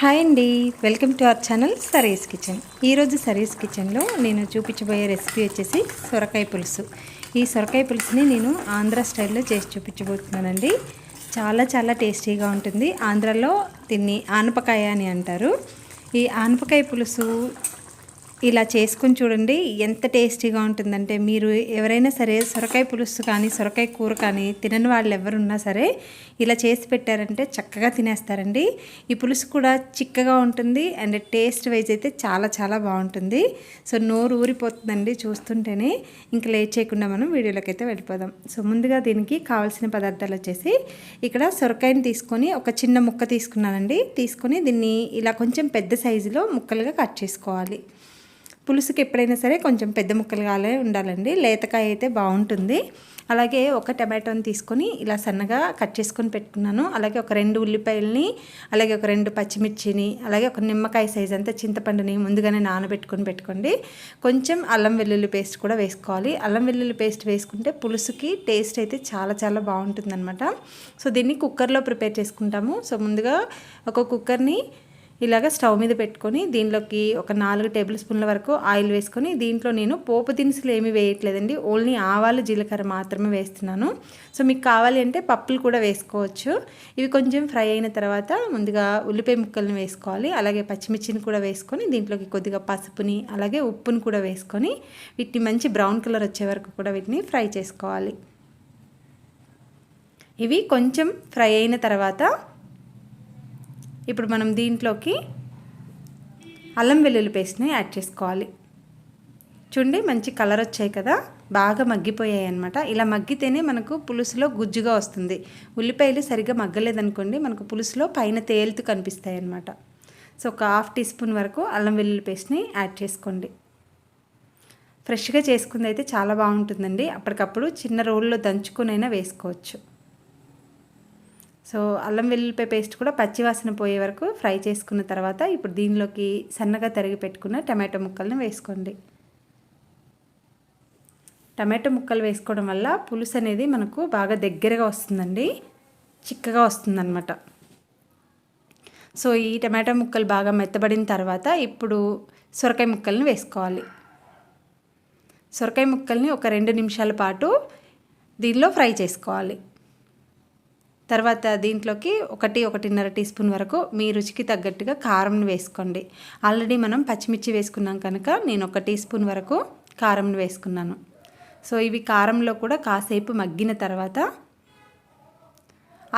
Hi అండి. Welcome to our channel saris kitchen. ఈరోజు saris కిచెన్లో నేను చూపించబోయే రెసిపీ వచ్చేసి సొరకాయ పులుసు. ఈ సొరకాయ పులుసుని నేను ఆంధ్ర స్టైల్లో చేసి చూపించబోతున్నానండి. చాలా చాలా టేస్టీగా ఉంటుంది. ఆంధ్రాలో దీన్ని ఆనపకాయ అని అంటారు. ఈ ఆనపకాయ పులుసు ఇలా చేసుకొని చూడండి ఎంత టేస్టీగా ఉంటుందంటే మీరు ఎవరైనా సరే సొరకాయ పులుసు కానీ సొరకాయ కూర కానీ తినని వాళ్ళు ఎవరున్నా సరే ఇలా చేసి పెట్టారంటే చక్కగా తినేస్తారండి. ఈ పులుసు కూడా చిక్కగా ఉంటుంది అండ్ టేస్ట్ వైజ్ అయితే చాలా చాలా బాగుంటుంది. సో నోరు ఊరిపోతుందండి చూస్తుంటేనే. ఇంకా లేట్ చేయకుండా మనం వీడియోలోకి అయితే వెళ్ళిపోదాం. సో ముందుగా దీనికి కావాల్సిన పదార్థాలు వచ్చేసి ఇక్కడ సొరకాయని తీసుకొని ఒక చిన్న ముక్క తీసుకున్నానండి. తీసుకొని దీన్ని ఇలా కొంచెం పెద్ద సైజులో ముక్కలుగా కట్ చేసుకోవాలి. పులుసుకి ఎప్పుడైనా సరే కొంచెం పెద్ద ముక్కలుగానే ఉండాలండి. లేతకాయ అయితే బాగుంటుంది. అలాగే ఒక టమాటోని తీసుకొని ఇలా సన్నగా కట్ చేసుకొని పెట్టుకున్నాను. అలాగే ఒక రెండు ఉల్లిపాయలని అలాగే ఒక రెండు పచ్చిమిర్చిని అలాగే ఒక నిమ్మకాయ సైజ్ అంతా చింతపండుని ముందుగానే నానబెట్టుకొని పెట్టుకోండి. కొంచెం అల్లం వెల్లుల్లి పేస్ట్ కూడా వేసుకోవాలి. అల్లం వెల్లుల్లి పేస్ట్ వేసుకుంటే పులుసుకి టేస్ట్ అయితే చాలా చాలా బాగుంటుందన్నమాట. సో దీన్ని కుక్కర్లో ప్రిపేర్ చేసుకుంటాము. సో ముందుగా ఒక కుక్కర్ని ఇలాగ స్టవ్ మీద పెట్టుకొని దీనిలోకి ఒక నాలుగు టేబుల్ స్పూన్ల వరకు ఆయిల్ వేసుకొని దీంట్లో నేను పోపు దినుసులు ఏమీ వేయట్లేదండి. ఓన్లీ ఆవాలు జీలకర్ర మాత్రమే వేస్తున్నాను. సో మీకు కావాలి అంటే పప్పులు కూడా వేసుకోవచ్చు. ఇవి కొంచెం ఫ్రై అయిన తర్వాత ముందుగా ఉల్లిపాయ ముక్కలను వేసుకోవాలి. అలాగే పచ్చిమిర్చిని కూడా వేసుకొని దీంట్లోకి కొద్దిగా పసుపుని అలాగే ఉప్పుని కూడా వేసుకొని వీటిని మంచి బ్రౌన్ కలర్ వచ్చే వరకు కూడా వీటిని ఫ్రై చేసుకోవాలి. ఇవి కొంచెం ఫ్రై అయిన తర్వాత ఇప్పుడు మనం దీంట్లోకి అల్లం వెల్లుల్లి పేస్ట్ని యాడ్ చేసుకోవాలి. చూడండి మంచి కలర్ వచ్చాయి కదా? బాగా మగ్గిపోయాయి అనమాట ఇలా మగ్గితేనే మనకు పులుసులో గుజ్జుగా వస్తుంది. ఉల్లిపాయలు సరిగ్గా మగ్గలేదనుకోండి మనకు పులుసులో పైన తేలుతూ కనిపిస్తాయి అన్నమాట. సో ఒక హాఫ్ టీ స్పూన్ వరకు అల్లం వెల్లుల్లి పేస్ట్ని యాడ్ చేసుకోండి. ఫ్రెష్గా చేసుకుంది అయితే చాలా బాగుంటుందండి. అప్పటికప్పుడు చిన్న రోల్లో దంచుకునైనా వేసుకోవచ్చు. సో అల్లం వెల్లుల్లిపాయ పేస్ట్ కూడా పచ్చివాసన పోయే వరకు ఫ్రై చేసుకున్న తర్వాత ఇప్పుడు దీనిలోకి సన్నగా తరిగి పెట్టుకున్న టమాటో ముక్కలను వేసుకోండి. టమాటో ముక్కలు వేసుకోవడం వల్ల పులుసు అనేది మనకు బాగా దగ్గరగా వస్తుందండి. చిక్కగా వస్తుందన్నమాట. సో ఈ టమాటో ముక్కలు బాగా మెత్తబడిన తర్వాత ఇప్పుడు సొరకాయ ముక్కల్ని వేసుకోవాలి. సొరకాయ ముక్కల్ని ఒక రెండు నిమిషాల పాటు దీనిలో ఫ్రై చేసుకోవాలి. తర్వాత దీంట్లోకి ఒకటి ఒకటిన్నర టీ స్పూన్ వరకు మీ రుచికి తగ్గట్టుగా కారం వేసుకోండి. ఆల్రెడీ మనం పచ్చిమిర్చి వేసుకున్నాం కనుక నేను ఒక టీ స్పూన్ వరకు కారం వేసుకున్నాను. సో ఇవి కారంలో కూడా కాసేపు మగ్గిన తర్వాత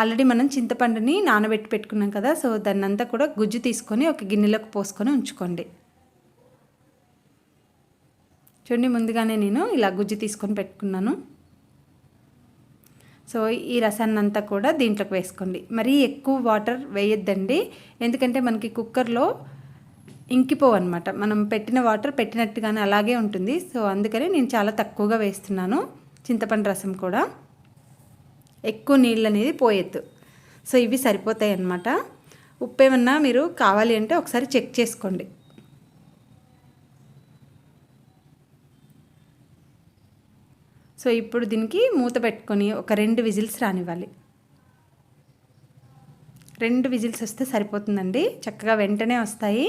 ఆల్రెడీ మనం చింతపండుని నానబెట్టి పెట్టుకున్నాం కదా సో దాన్ని అంతా కూడా గుజ్జు తీసుకొని ఒక గిన్నెలోకి పోసుకొని ఉంచుకోండి. చూడండి ముందుగానే నేను ఇలా గుజ్జు తీసుకొని పెట్టుకున్నాను. సో ఈ రసాన్ని అంతా కూడా దీంట్లోకి వేసుకోండి. మరీ ఎక్కువ వాటర్ వేయొద్దండి. ఎందుకంటే మనకి కుక్కర్లో ఇంకిపోవు అనమాట మనం పెట్టిన వాటర్ పెట్టినట్టుగానే అలాగే ఉంటుంది. సో అందుకని నేను చాలా తక్కువగా వేస్తున్నాను. చింతపండు రసం కూడా. ఎక్కువ నీళ్ళు అనేది పోయొద్దు. సో ఇవి సరిపోతాయి అన్నమాట. ఉప్పు ఏమన్నా మీరు కావాలి అంటే ఒకసారి చెక్ చేసుకోండి. సో ఇప్పుడు దీనికి మూత పెట్టుకొని ఒక రెండు విజిల్స్ రానివ్వాలి. రెండు విజిల్స్ వస్తే సరిపోతుందండి. చక్కగా వెంటనే వస్తాయి.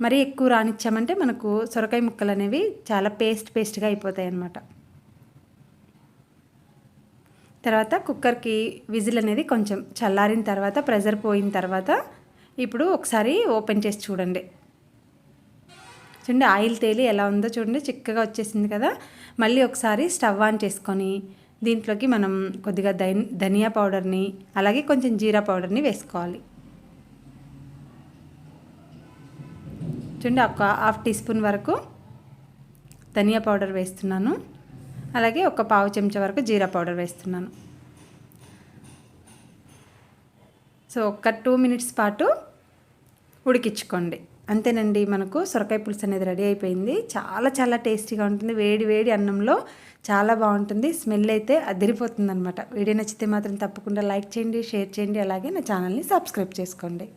మరీ ఎక్కువ రానిచ్చామంటే మనకు సొరకాయ ముక్కలు అనేవి చాలా పేస్ట్ పేస్ట్గా అయిపోతాయి అన్నమాట. తర్వాత కుక్కర్కి విజిల్ అనేది కొంచెం చల్లారిన తర్వాత ప్రెజర్ పోయిన తర్వాత ఇప్పుడు ఒకసారి ఓపెన్ చేసి చూడండి. చూడండి ఆయిల్ తేలి ఎలా ఉందో చూడండి చిక్కగా వచ్చేసింది కదా. మళ్ళీ ఒకసారి స్టవ్ ఆన్ చేసుకొని దీంట్లోకి మనం కొద్దిగా ధనియా పౌడర్ని అలాగే కొంచెం జీరా పౌడర్ని వేసుకోవాలి. చూడండి ఒక హాఫ్ టీ స్పూన్ వరకు ధనియా పౌడర్ వేస్తున్నాను. అలాగే ఒక పావు చెంచా వరకు జీరా పౌడర్ వేస్తున్నాను. సో ఒక టూ మినిట్స్ పాటు ఉడికించుకోండి. అంతేనండి మనకు సొరకాయ పులుసు అనేది రెడీ అయిపోయింది. చాలా చాలా టేస్టీగా ఉంటుంది. వేడి వేడి అన్నంలో చాలా బాగుంటుంది. స్మెల్ అయితే అదిరిపోతుంది అనమాట వీడియో నచ్చితే మాత్రం తప్పకుండా లైక్ చేయండి షేర్ చేయండి. అలాగే నా ఛానల్ని సబ్స్క్రైబ్ చేసుకోండి.